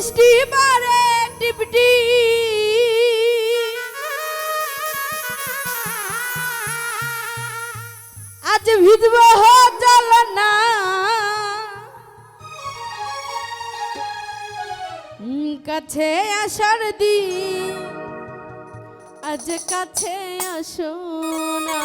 বৃষ্টি পারে টিপটি। আজ ভিজব জল না কাছে আসার দি আজ কাছে আসো না।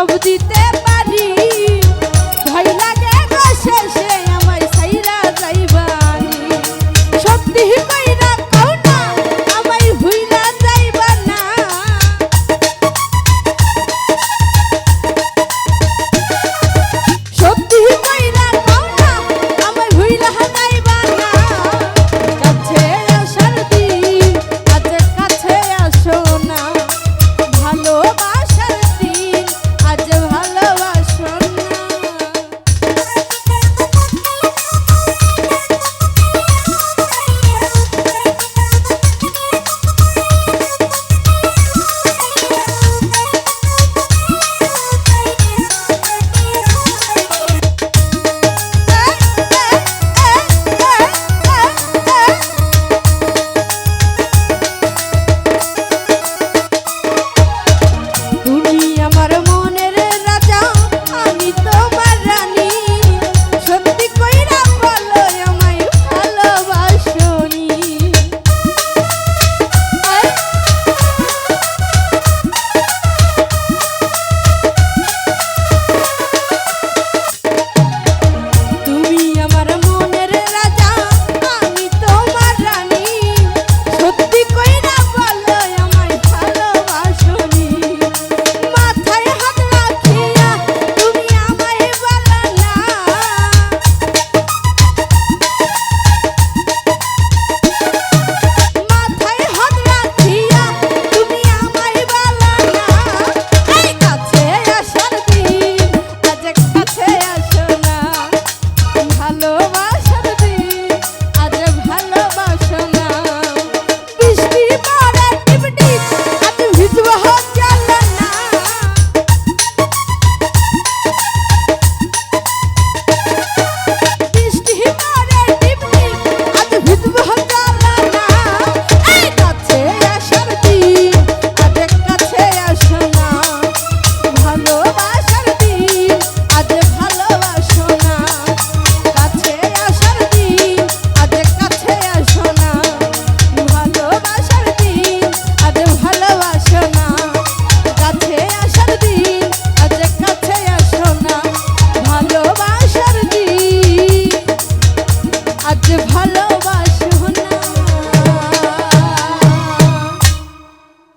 সব দিতে